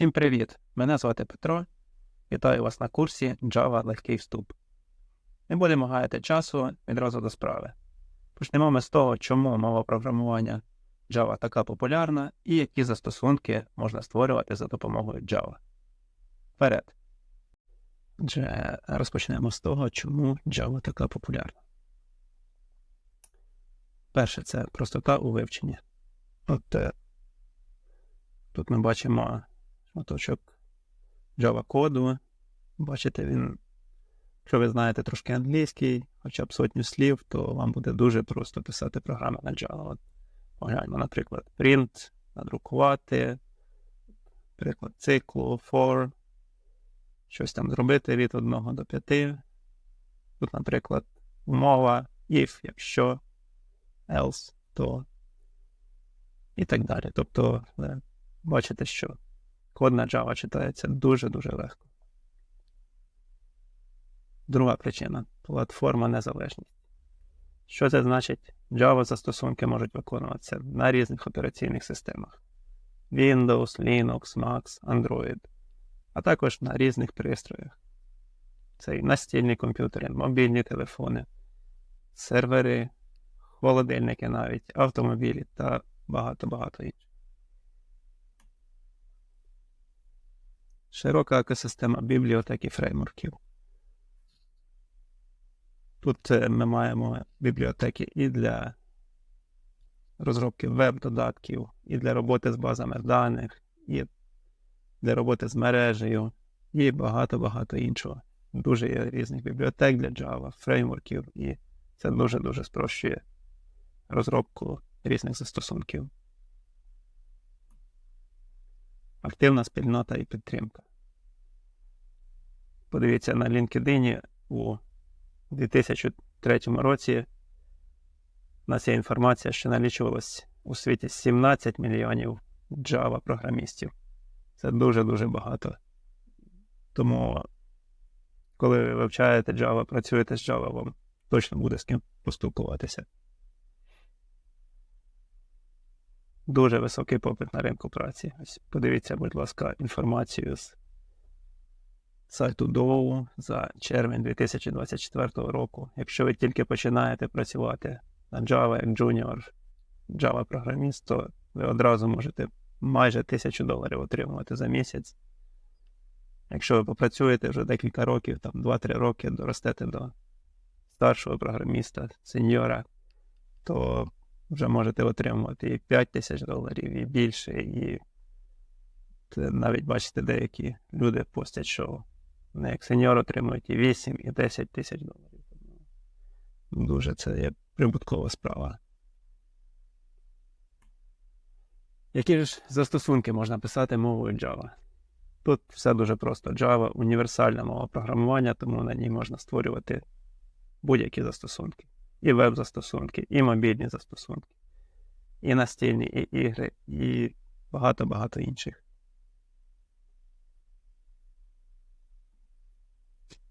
Всім привіт! Мене звати Петро. Вітаю вас на курсі Java Легкий вступ. Не будемо гаяти часу відразу до справи. Почнемо ми з того, чому мова програмування Java така популярна і які застосунки можна створювати за допомогою Java. Вперед. Отже, розпочнемо з того, чому Java така популярна. Перше, це простота у вивченні. От е, тут ми бачимо шматочок Java коду. Бачите, він, якщо ви знаєте трошки англійський, хоча б сотню слів, то вам буде дуже просто писати програми на Java. От, погляньмо, наприклад, print, надрукувати, приклад циклу, for, щось там зробити від 1 до 5. Тут, наприклад, умова, if, якщо, else, то і так далі. Тобто, бачите, що код на Java читається дуже-дуже легко. Друга причина платформа незалежність. Що це значить? Java застосунки можуть виконуватися на різних операційних системах: Windows, Linux, Mac, Android, а також на різних пристроях. Це і настільні комп'ютери, мобільні телефони, сервери, холодильники навіть, автомобілі та багато-багато інших. Широка екосистема бібліотек і фреймворків. Тут е, ми маємо бібліотеки і для розробки веб-додатків, і для роботи з базами даних, і для роботи з мережею, і багато-багато іншого. Дуже є різних бібліотек для Java, фреймворків, і це дуже-дуже спрощує розробку різних застосунків. Активна спільнота і підтримка. Подивіться на LinkedIn у 2003 році. У нас є інформація, що налічувалось у світі 17 мільйонів Java-програмістів. Це дуже-дуже багато. Тому, коли ви вивчаєте Java, працюєте з Java, вам точно буде з ким поспілкуватися. Дуже високий попит на ринку праці. Ось подивіться, будь ласка, інформацію з сайту Dow за червень 2024 року. Якщо ви тільки починаєте працювати на Java як junior Java програміст, то ви одразу можете майже тисячу доларів отримувати за місяць. Якщо ви попрацюєте вже декілька років, там 2-3 роки, доростете до старшого програміста, сеньора, то вже можете отримувати і 5 тисяч доларів, і більше, і навіть бачите, деякі люди постять, що вони як сеньор отримують і 8, і 10 тисяч доларів. Дуже це є прибуткова справа. Які ж застосунки можна писати мовою Java? Тут все дуже просто. Java універсальна мова програмування, тому на ній можна створювати будь-які застосунки. І веб-застосунки, і мобільні застосунки, і настільні, і ігри, і багато-багато інших.